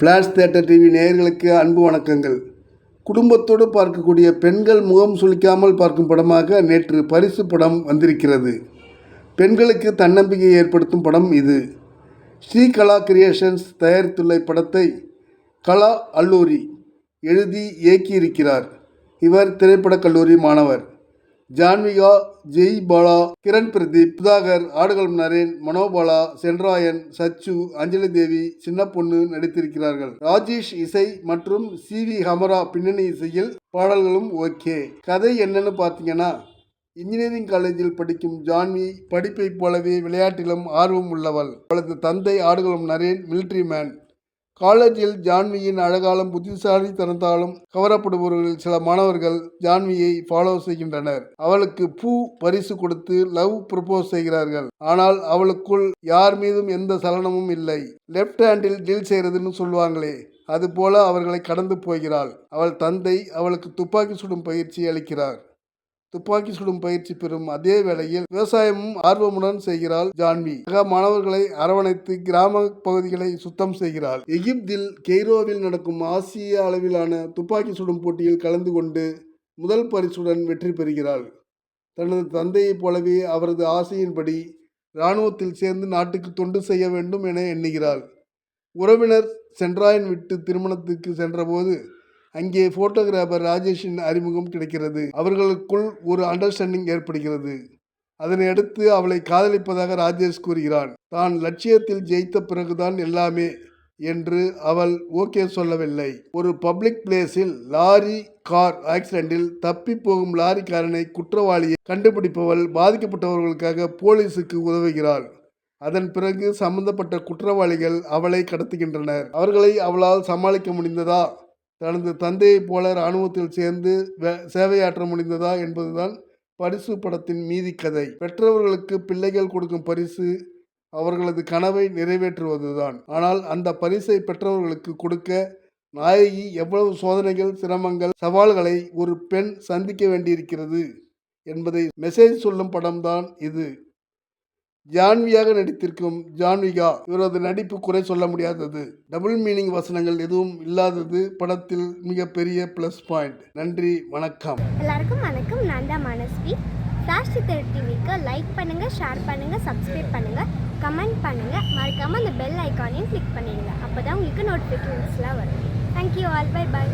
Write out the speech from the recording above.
Flash theatre TV நேயர்களுக்கு அன்பு வணக்கங்கள். குடும்பத்தோடு பார்க்கக்கூடிய பெண்கள் முகம் சுளிக்காமல் பார்க்கும் படமாக நேற்று பரிசு படம் வந்திருக்கிறது. பெண்களுக்கு தன்னம்பிக்கை ஏற்படுத்தும் படம் இது. ஸ்ரீ கலா கிரியேஷன்ஸ் தயாரித்துள்ள இப்படத்தை கலா அல்லூரி எழுதி இயக்கியிருக்கிறார். இவர் திரைப்படக் கல்லூரி மாணவர். ஜான்விகா ஜெய் பாலா கிரண் பிரதீப் சுதாகர் ஆடுகளம் நரேன் மனோபாலா சென்ராயன் சச்சு அஞ்சலி தேவி சின்ன பொண்ணு நடித்திருக்கிறார்கள். ராஜேஷ் இசை மற்றும் சி வி ஹமரா பின்னணி இசையில் பாடல்களும் ஓகே. கதை என்னன்னு பார்த்தீங்கன்னா இன்ஜினியரிங் காலேஜில் படிக்கும் ஜான்வி படிப்பைப் போலவே விளையாட்டிலும் ஆர்வம் உள்ளவள். அவளது தந்தை ஆடுகளம் நரேன் மிலிட்ரி மேன். காலேஜில் ஜான்வியின் அழகாலும் புத்திசாலித்தனத்தாலும் கவரப்படுபவர்களில் சில மாணவர்கள் ஜான்வியை ஃபாலோ செய்கின்றனர். அவளுக்கு பூ பரிசு கொடுத்து லவ் ப்ரப்போஸ் செய்கிறார்கள். ஆனால் அவளுக்குள் யார் மீதும் எந்த சலனமும் இல்லை. லெஃப்ட் ஹேண்டில் டீல் செய்கிறதுன்னு சொல்லுவாங்களே அதுபோல அவர்களை கடந்து போகிறாள். அவள் தந்தை அவளுக்கு துப்பாக்கி சுடும் பயிற்சி அளிக்கிறார். துப்பாக்கி சுடும் பயிற்சி பெறும் அதே வேளையில் விவசாயமும் ஆர்வமுடன் செய்கிறாள் ஜான்வி. சக மாணவர்களை அரவணைத்து கிராம பகுதிகளை சுத்தம் செய்கிறாள். எகிப்தில் கெய்ரோவில் நடக்கும் ஆசிய அளவிலான துப்பாக்கி சுடும் போட்டியில் கலந்து கொண்டு முதல் பரிசுடன் வெற்றி பெறுகிறாள். தனது தந்தையைப் போலவே அவரது ஆசையின்படி இராணுவத்தில் சேர்ந்து நாட்டுக்கு தொண்டு செய்ய வேண்டும் என எண்ணுகிறாள். உறவினர் சென்றாயன் விட்டு திருமணத்துக்கு சென்றபோது அங்கே போட்டோகிராஃபர் ராஜேஷின் அறிமுகம் கிடைக்கிறது. அவர்களுக்குள் ஒரு அண்டர்ஸ்டாண்டிங் ஏற்படுகிறது. அதனை அடுத்து அவளை காதலிப்பதாக ராஜேஷ் கூறுகிறான். தான் லட்சியத்தில் ஜெயித்த பிறகுதான் எல்லாமே என்று அவள் ஓகே சொல்லவில்லை. ஒரு பப்ளிக் பிளேஸில் லாரி கார் ஆக்சிடென்டில் தப்பி போகும் லாரிக்காரனை குற்றவாளியை கண்டுபிடிப்பவள் பாதிக்கப்பட்டவர்களுக்காக போலீஸுக்கு உதவுகிறாள். அதன் பிறகு சம்பந்தப்பட்ட குற்றவாளிகள் அவளை கடத்துகின்றனர். அவர்களை அவளால் சமாளிக்க முடிந்ததா? தனது தந்தையைப் போல இராணுவத்தில் சேர்ந்து சேவையாற்ற முடிந்ததா என்பதுதான் பரிசு படத்தின் மீதி கதை. பெற்றவர்களுக்கு பிள்ளைகள் கொடுக்கும் பரிசு அவர்களது கனவை நிறைவேற்றுவதுதான். ஆனால் அந்த பரிசை பெற்றவர்களுக்கு கொடுக்க நாயகி எவ்வளவு சோதனைகள் சிரமங்கள் சவால்களை ஒரு பெண் சந்திக்க வேண்டியிருக்கிறது என்பதை மெசேஜ் சொல்லும் படம்தான் இது. ஜான்வியாக நடித்திருக்கும் ஜான்விகா இவரது நடிப்பு குறை சொல்ல முடியாதது. டபுள் மீனிங் வசனங்கள் எதுவும் இல்லாதது படத்தில் மிகப்பெரிய ப்ளஸ் பாயிண்ட் நன்றி வணக்கம். எல்லாருக்கும் வணக்கம். நான் தான் மனஸ்வி. ஃப்ளாஷ் சித்தர் டிவிக்கு லைக் பண்ணுங்கள் ஷேர் பண்ணுங்கள் சப்ஸ்கிரைப் பண்ணுங்கள் கமெண்ட் பண்ணுங்கள் மறக்காம அந்த பெல் ஐக்கானையும் கிளிக் பண்ணிடுங்க. அப்போ தான் உங்களுக்கு நோட்டிஃபிகேஷன்ஸ்லாம் வரும். Thank you all by by